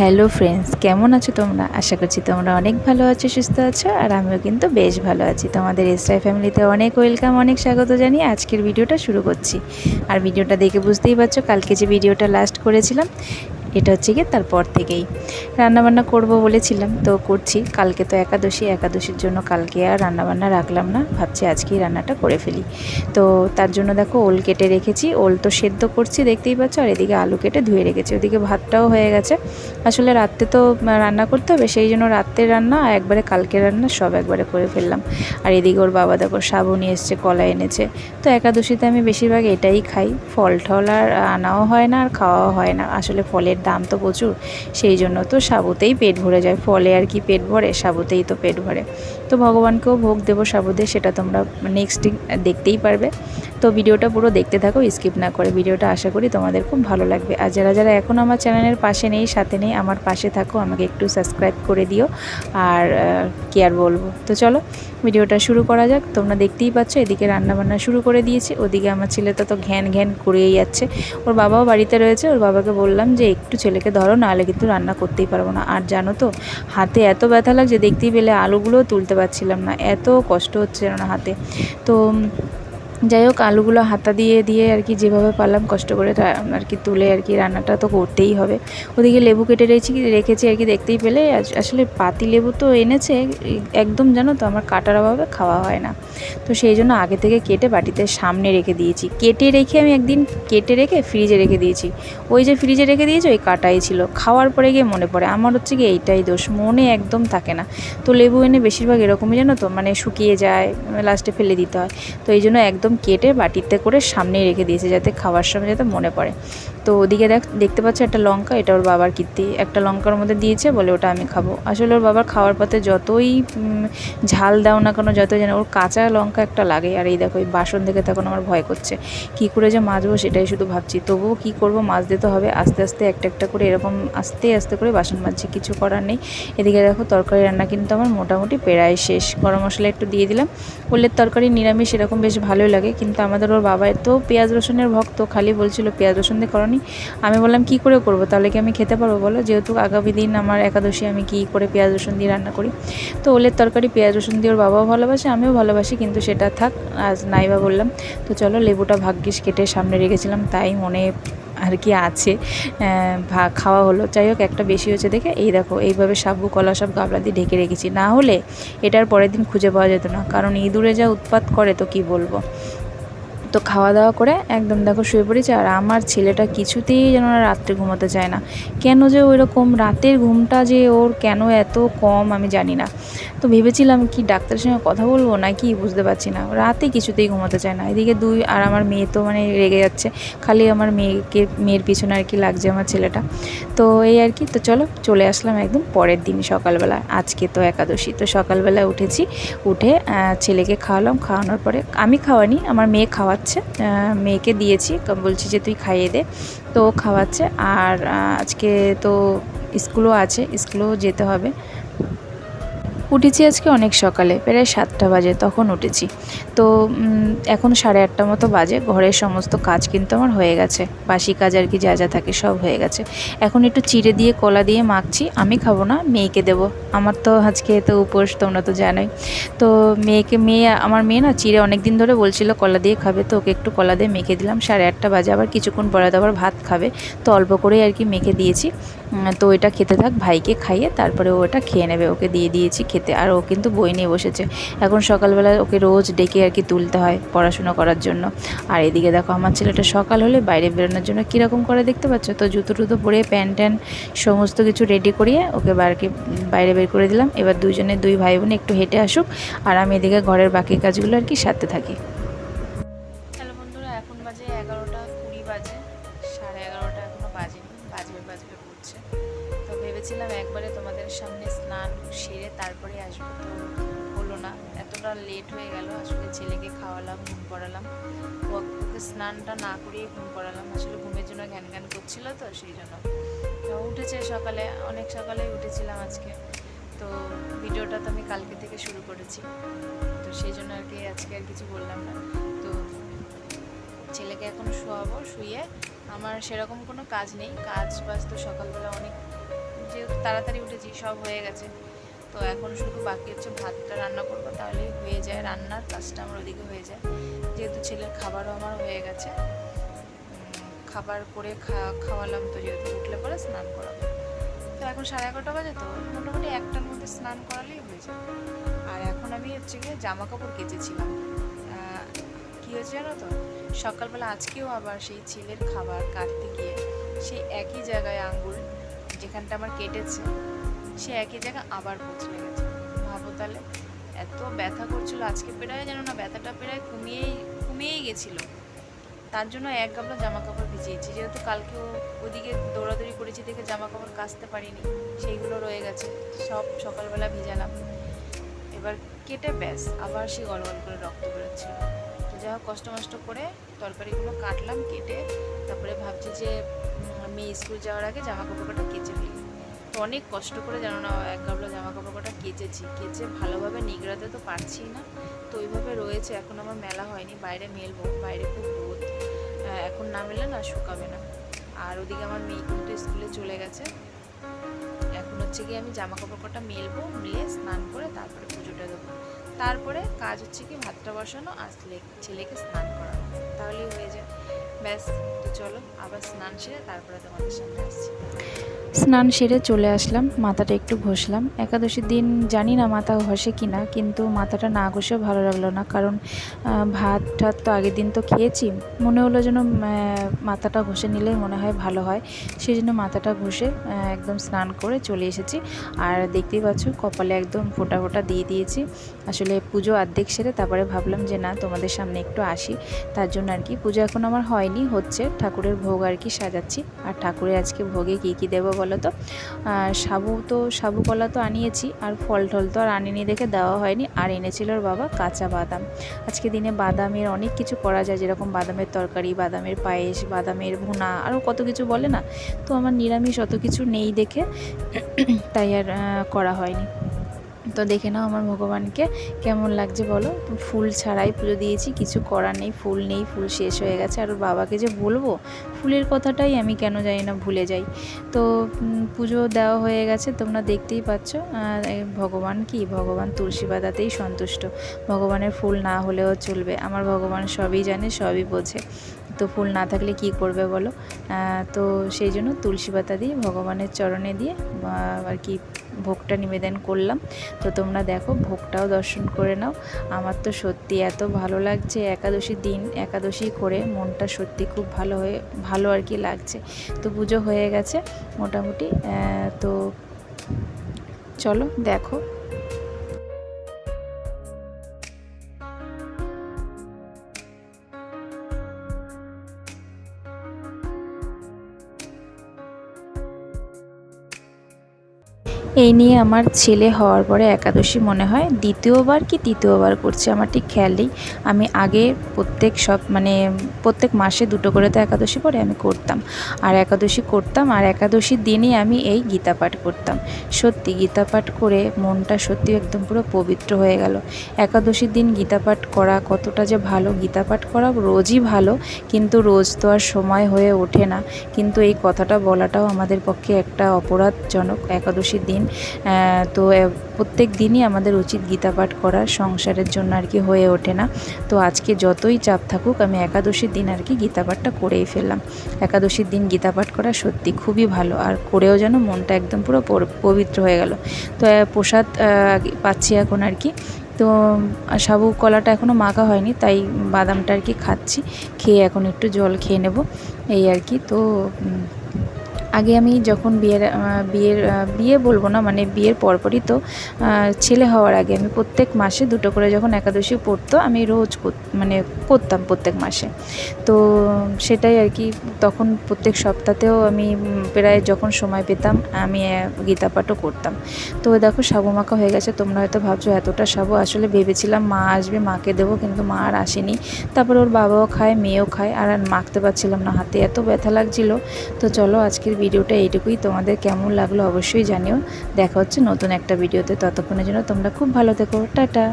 Hello friends কেমন আছো তোমরা? আশা করছি তোমরা অনেক ভালো আছো, সুস্থ আছো, আর আমিও কিন্তু বেশ ভালো আছি। তোমাদের এসরাই ফ্যামিলিতে অনেক ওয়েলকাম অনেক স্বাগত জানিয়ে আজকের ভিডিওটা শুরু করছি। আর ভিডিওটা দেখে বুঝতেই পারছ, কালকে যে ভিডিওটা লাস্ট করেছিলাম এটা হচ্ছে গিয়ে তারপর থেকেই। রান্নাবান্না করব বলেছিলাম, তো করছি। কালকে তো একাদশী, একাদশীর জন্য কালকে আর রান্নাবান্না রাখলাম না। ভাবছি আজকেই রান্নাটা করে ফেলি। তো তার জন্য দেখো ওল কেটে রেখেছি। ওল তো সেদ্ধ করছি, দেখতেই পাচ্ছ? আর এদিকে আলু কেটে ধুয়ে রেখেছি। ওদিকে ভাতটাও হয়ে গেছে। আসলে রাত্রে তো রান্না করতে হবে, সেই জন্য রাত্রের রান্না আর একবারে কালকে রান্না সব একবারে করে ফেললাম। আর এদিকে ওর বাবা দেখো সাবু নিয়ে এসছে, কলা এনেছে। তো একাদশীতে আমি বেশিরভাগ এটাই খাই। ফল টল আর আনাও হয় না আর খাওয়াও হয় না। আসলে ফলের দাম তো প্রচুর, সেই জন্য তো সাবুতেই পেট ভরে যায়। ফলে আর কি পেট ভরে, সাবুতেই তো পেট ভরে। তো ভগবানকেও ভোগ দেবো সাবুদে সেটা তোমরা নেক্সট দেখতেই পারবে। তো ভিডিওটা পুরো দেখতে থাকো স্কিপ না করে ভিডিওটা আশা করি তোমাদের খুব ভালো লাগবে। আর যারা যারা এখন আমার চ্যানেলের পাশে নেই, সাথে নেই, আমার পাশে থাকো, আমাকে একটু সাবস্ক্রাইব করে দিও। আর কি আর বলব? তো চলো, ভিডিওটা শুরু করা যাক। তোমরা দেখতেই পাচ্ছ, এদিকে রান্নাবান্না শুরু করে দিয়েছি। ওদিকে আমার ছেলেটা তো ঘ্যান ঘ্যান করেই যাচ্ছে। ওর বাবাও বাড়িতে রয়েছে, ওর বাবাকে বললাম যে, একটু ছেলেকে ধরো, নাহলে কিন্তু রান্না করতেই পারব না। আর জানো তো, হাতে এত ব্যথা লাগছে, দেখতেই পেলে আলুগুলোও তুলতে পারছিলাম না। এত কষ্ট হচ্ছে না হাতে। তো যাই হোক, আলুগুলো হাতা দিয়ে দিয়ে আর কি যেভাবে পারলাম কষ্ট করে আর কি তুলে আর কি রান্নাটা তো করতেই হবে। ওদিকে লেবু কেটে রেখেছি রেখেছি আর কি দেখতেই পেলে। আসলে পাতি লেবু তো এনেছে, একদম জানো তো আমার কাটার অভাবে খাওয়া হয় না। তো সেই জন্য আগে থেকে কেটে বাটিতে সামনে রেখে দিয়েছি। কেটে রেখে আমি একদিন কেটে রেখে ফ্রিজে রেখে দিয়েছি। ওই যে ফ্রিজে রেখে দিয়েছি, ওই কাটাই ছিল। খাওয়ার পরে গিয়ে মনে পড়ে। আমার হচ্ছে কি এইটাই দোষ, মনে একদম থাকে না। তো লেবু এনে বেশিরভাগ এরকমই জানো তো মানে শুকিয়ে যায়, লাস্টে ফেলে দিতে হয়। তো এই জন্য একদম কেটে বাটিতে করে সামনেই রেখে দিয়েছে যাতে খাওয়ার সময় যাতে মনে পড়ে। তো ওদিকে দেখ, দেখতে পাচ্ছ একটা লঙ্কা, এটা ওর বাবার কীর্তি। একটা লঙ্কার মধ্যে দিয়েছে, বলে ওটা আমি খাব। আসলে ওর বাবার খাওয়ার পথে যতই ঝাল দাও না কেন, যতই যেন, ওর কাঁচা লঙ্কা একটা লাগে। আর এই দেখো, এই বাসন দেখে তখন আমার ভয় করছে। কী করে যে মাজবো সেটাই শুধু ভাবছি। তবুও কী করব, মাছ দিতে হবে। আস্তে আস্তে একটা একটা করে এরকম আস্তে আস্তে করে বাসন মাজছি, কিছু করার নেই। এদিকে দেখো, তরকারি রান্না কিন্তু আমার মোটামুটি প্রায় শেষ। গরম মশলা একটু দিয়ে দিলাম। ওলের তরকারি নিরামিষ, এরকম বেশ ভালোই লাগে। কিন্তু আমাদের ওর বাবা তো পেঁয়াজ রসুনের ভক্ত, খালি বলছিল, পেঁয়াজ রসুন দিয়ে করনি আমি বললাম, কি করে করব? তাহলে কি আমি খেতে পারব বলো? যেহেতু আগামী দিন আমার একাদশী, আমি কি করে পেঁয়াজ রসুন দিয়ে রান্না করি? তো ওলের তরকারি পেঁয়াজ রসুন দিয়ে ওর বাবাও ভালোবাসে, আমিও ভালোবাসি, কিন্তু সেটা থাক, আজ নাইবা বললাম। তো চলো, লেবুটা ভাগ্যিস কেটে সামনে রেখেছিলাম, তাই মনে আর কি আছে। খাওয়া হলো। যাই হোক, একটা বেশি হয়েছে দেখে, এই দেখো, এইভাবে সাবু কলা সব গাবলা দিয়ে ঢেকে রেখেছি। না হলে এটার পরের দিন খুঁজে পাওয়া যেত না, কারণ ইঁদুরে যা উৎপাত করে, তো কি বলব? তো খাওয়া দাওয়া করে একদম দেখো শুয়ে পড়েছে আর আমার ছেলেটা কিছুতেই যেন রাত্রে ঘুমাতে চায় না। কেন যে ওই রকম রাতের ঘুমটা যে ওর কেন এত কম আমি জানি না। তো ভেবেছিলাম কি ডাক্তারের সঙ্গে কথা বলব না কি বুঝতে পারছি না। রাতে কিছুতেই ঘুমাতে চায় না। এদিকে দুই আর আমার মেয়ে তো মানে রেগে যাচ্ছে। খালি আমার মেয়েকে, মেয়ের পিছনে আর কি লাগছে আমার ছেলেটা। তো এই আর কি, তো চলো চলে আসলাম একদম পরের দিন সকালবেলা। আজকে তো একাদশী, তো সকালবেলা উঠেছি, উঠে ছেলেকে খাওয়ালাম। খাওয়ানোর পরে আমি খাওয়ানি আমার মেয়ে খাওয়া খাওয়াচ্ছে মেয়েকে দিয়েছি। বলছি যে, তুই খাইয়ে দে। তো খাওয়াচ্ছে। আর আজকে তো স্কুলও আছে। স্কুলেও যেতে হবে। উঠেছি আজকে অনেক সকালে, প্রায় সাতটা বাজে তখন উঠেছি। তো এখন সাড়ে আটটা মতো বাজে, ঘরের সমস্ত কাজ কিন্তু আমার হয়ে গেছে। বাসি কাজ আর কি যা যা থাকে সব হয়ে গেছে। এখন একটু চিড়ে দিয়ে, কলা দিয়ে মাখছি, আমি খাব না, মেয়েকে দেব। আমার তো আজকে তো উপোস, তোমরা তো জানোই। তো মেয়েকে, মেয়ে, আমার মেয়ে না চিড়ে অনেক দিন ধরে বলছিল, কলা দিয়ে খাবে তো, ওকে একটু কলা দিয়ে মেখে দিলাম। সাড়ে আটটা বাজে, আবার কিছুক্ষণ পরে তো আবার ভাত খাবে। তো অল্প করেই আর কি মেখে দিয়েছি। তো এটা খেতে থাক, ভাইকে খাইয়ে তারপরে ও এটা খেয়ে নেবে, ওকে দিয়ে দিয়েছি খেতে। আর ও কিন্তু বই নিয়ে বসেছে। এখন সকালবেলা ওকে রোজ ডেকে আর কি তুলতে হয় পড়াশুনো করার জন্য। আর এদিকে দেখো, আমার ছেলেটা সকাল হলে বাইরে বেরোনোর জন্য কীরকম করে দেখতে পাচ্ছ? তো জুতো টুতো পরে প্যান্ট ট্যান্ট সমস্ত কিছু রেডি করিয়ে ওকে বারকে বাইরে বের করে দিলাম। এবার দুজনে দুই ভাই বোন একটু হেঁটে আসুক, আর আমি এদিকে ঘরের বাকি কাজগুলো আর কি সারতে থাকি। ঘুম পড়ালাম। ওকে স্নানটা না করিয়ে ঘুম পড়ালাম। আসলে ঘুমের জন্য ঘ্যান ঘ্যান করছিল তো, সেই জন্য। উঠেছে সকালে, অনেক সকালেই উঠেছিলাম আজকে। তো ভিডিওটা তো আমি কালকে থেকে শুরু করেছি। তো সেই জন্য আর কি আজকে আর কিছু বললাম না। তো ছেলেকে এখন শোয়াবো শুয়ে আমার সেরকম কোনো কাজ নেই। কাজ বাজ তো সকালবেলা অনেক তাড়াতাড়ি উঠেছি, সব হয়ে গেছে। তো এখন শুধু বাকি হচ্ছে ভাতটা রান্না করব, তাহলেই হয়ে যায় রান্নার কাজটা আমার ওদিকে হয়ে যায়। যেহেতু ছেলের খাবারও আমার হয়ে গেছে। খাবার করে খাওয়ালাম তো যেহেতু উঠলে পরে স্নান করাবো। তো এখন সাড়ে এগারোটা বাজে তো, মোটামুটি একটার মধ্যে স্নান করালেই হয়ে যায়। আর এখন আমি হচ্ছে গিয়ে জামা কাপড় কেচেছিলাম কি হয়েছে জানো তো? সকালবেলা আজকেও আবার সেই ছেলের খাবার কাটতে গিয়ে সেই একই জায়গায় আঙ্গুল যেখানটা আমার কেটেছে সে একই জায়গায় আবার পচলে গেছে। ভাবো তাহলে, এত ব্যথা করছিল, আজকে প্রায় যেন না ব্যথাটা প্রায় কমিয়েই কমিয়েই গেছিল। তার জন্য এক গামলা জামা কাপড় ভিজিয়েছি, যেহেতু কালকেও ওদিকে দৌড়াদৌড়ি করেছি দেখে জামা কাপড় কাচতে পারিনি, সেইগুলো রয়ে গেছে, সব সকালবেলা ভিজালাম। এবার কেটে ব্যাস, আবার সে গলগল করে রক্ত বেরোচ্ছিল। তো যাই হোক, কষ্ট মষ্ট করে তরকারিগুলো কাটলাম, কেটে তারপরে ভাবছি যে মেয়ে স্কুল যাওয়ার আগে জামা কাপড় কটা কেচে অনেক কষ্ট করে জানো না এক গাবলা জামা কাপড় কটা কেচেছি। কেচে ভালোভাবে নিগড়াতে তো পারছি না। তো ওইভাবে রয়েছে, এখন আমার মেলা হয়নি, বাইরে মেলবো। বাইরে খুব রোদ। এখন না মেলে না শুকাবে না। আর ওদিকে আমার মেয়ে কিন্তু স্কুলে চলে গেছে। এখন হচ্ছে গিয়ে আমি জামা কাপড় কটা মেলবো মিলে স্নান করে তারপরে পুজোটা দেবো। তারপরে কাজ হচ্ছে কি, ভাতটা বসানো আর ছেলে- ছেলেকে স্নান করানো। তাহলেই হয়ে যায়। ব্যাস, তো চলো আবার স্নান সেরে তারপরে তোমাদের সামনে আসছি। স্নান সেরে চলে আসলাম, মাথাটা একটু ঘষলাম। একাদশীর দিন জানি না মাথা ঘষে কি না কিন্তু মাথাটা না ঘষেও ভালো লাগল না, কারণ ভাত টাত তো আগের দিন তো খেয়েছি। মনে হলো যেন মাথাটা ঘষে নিলেই মনে হয় ভালো হয়। সেই জন্য মাথাটা ঘষে একদম স্নান করে চলে এসেছি। আর দেখতেই পাচ্ছ, কপালে একদম ফোঁটা ফোটা দিয়ে দিয়েছি। আসলে পুজো অর্ধেক সেরে তারপরে ভাবলাম যে, না, তোমাদের সামনে একটু আসি। তার জন্য আর কি, পুজো এখন আমার হয়নি, হচ্ছে ঠাকুরের ভোগ আর কি সাজাচ্ছি। আর ঠাকুরের আজকে ভোগে কী কী দেবো বলো তো সাবু তো, সাবু কলা তো আনিয়েছি, আর ফল টল তো আর আনিনি দেখে দেওয়া হয়নি। আর এনেছিল ওর বাবা কাঁচা বাদাম। আজকে দিনে বাদামের অনেক কিছু করা যায়, যেরকম বাদামের তরকারি, বাদামের পায়েস, বাদামের ভুনা, আরও কত কিছু বলে না? তো আমার নিরামিষ অত কিছু নেই দেখে, তাই আর করা হয়নি। তো দেখে নাও আমার ভগবানকে, কেমন লাগছে বলো? ফুল ছাড়াই পুজো দিয়েছি, কিছু করার নেই, ফুল নেই, ফুল শেষ হয়ে গেছে। আর বাবাকে যে বলব, ফুলের কথাটাই আমি কেন জানি না ভুলে যাই। তো পুজো দেওয়া হয়ে গেছে, তোমরা দেখতেই পাচ্ছ। ভগবান কি? ভগবান তুলসী পাতাতেই সন্তুষ্ট। ভগবানের ফুল না হলেও চলবে। আমার ভগবান সবই জানে, সবই বোঝে। তো ফুল না থাকলে কি করবে বলো? তো সেই জন্য তুলসী পাতা দিয়ে, ভগবানের চরণে দিয়ে আর কি ভোগটা নিবেদন করলাম। তো তোমরা দেখো, ভোগটাও দর্শন করে নাও। আমার তো সত্যি এত ভালো লাগছে একাদশী দিন, একাদশী করে মনটা সত্যি খুব ভালো হয়ে, ভালো আর কি লাগছে। তো পুজো হয়ে গেছে মোটামুটি তো চলো দেখো। এই নিয়ে আমার ছেলে হওয়ার পরে একাদশী মনে হয়। দ্বিতীয়বার কি তৃতীয়বার করছে আমার ঠিক খেয়াল নেই। আমি আগে প্রত্যেক সব মানে প্রত্যেক মাসে দুটো করে তো একাদশী পরে আমি করতাম। আর একাদশী করতাম আর একাদশীর দিনই আমি এই গীতা পাঠ করতাম। সত্যি গীতা পাঠ করে মনটা সত্যি একদম পুরো পবিত্র হয়ে গেল। একাদশীর দিন গীতা পাঠ করা কতটা যে ভালো, গীতা পাঠ করা রোজই ভালো, কিন্তু রোজ তো আর সময় হয়ে ওঠে না। কিন্তু এই কথাটা বলাটাও আমাদের পক্ষে একটা অপরাধজনক। একাদশীর দিন আহ, তো প্রত্যেক দিনই আমাদের উচিত গীতা পাঠ করা সংসারের জন্য আর কি হয়ে ওঠে না। তো আজকে যতই চাপ থাকুক আমি একাদশীর দিন আর কি গীতা পাঠটা করেই ফেললাম। একাদশীর দিন গীতা পাঠ করা সত্যি খুবই ভালো আর করেও যেন মনটা একদম পুরো পবিত্র হয়ে গেল। তো প্রসাদ পাচ্ছি এখন আর কি। তো সাবু কলাটা এখনও মাখা হয়নি তাই বাদামটা আর কি খাচ্ছি। খেয়ে এখন একটু জল খেয়ে নেব এই আর কি। তো আগে আমি যখন বিয়ের বিয়ের বিয়ে বলব না মানে বিয়ের পরপরই তো ছেলে হওয়ার আগে আমি প্রত্যেক মাসে দুটো করে যখন একাদশী পড়তো, আমি রোজ মানে করতাম প্রত্যেক মাসে। তো সেটাই আর কি, তখন প্রত্যেক সপ্তাহতেও আমি প্রায় যখন সময় পেতাম, আমি গীতা পাঠও করতাম। তো দেখো সাবু মাখা হয়ে গেছে, তোমরা হয়তো ভাবছ এতটা সাবু, আসলে ভেবেছিলাম মা আসবে, মাকে দেবো, কিন্তু মা আর আসেনি। তারপর ওর বাবাও খায়, মেয়েও খায় আর মাখতে পারছিলাম না, হাতে এত ব্যথা লাগছিল। তো চলো আজকের ভিডিওটা এইটুকুই। তোমাদের কেমন লাগল অবশ্যই জানিও। দেখা হচ্ছে নতুন একটা ভিডিওতে। ততক্ষণের জন্য তোমরা খুব ভালো থেকো। টাটা।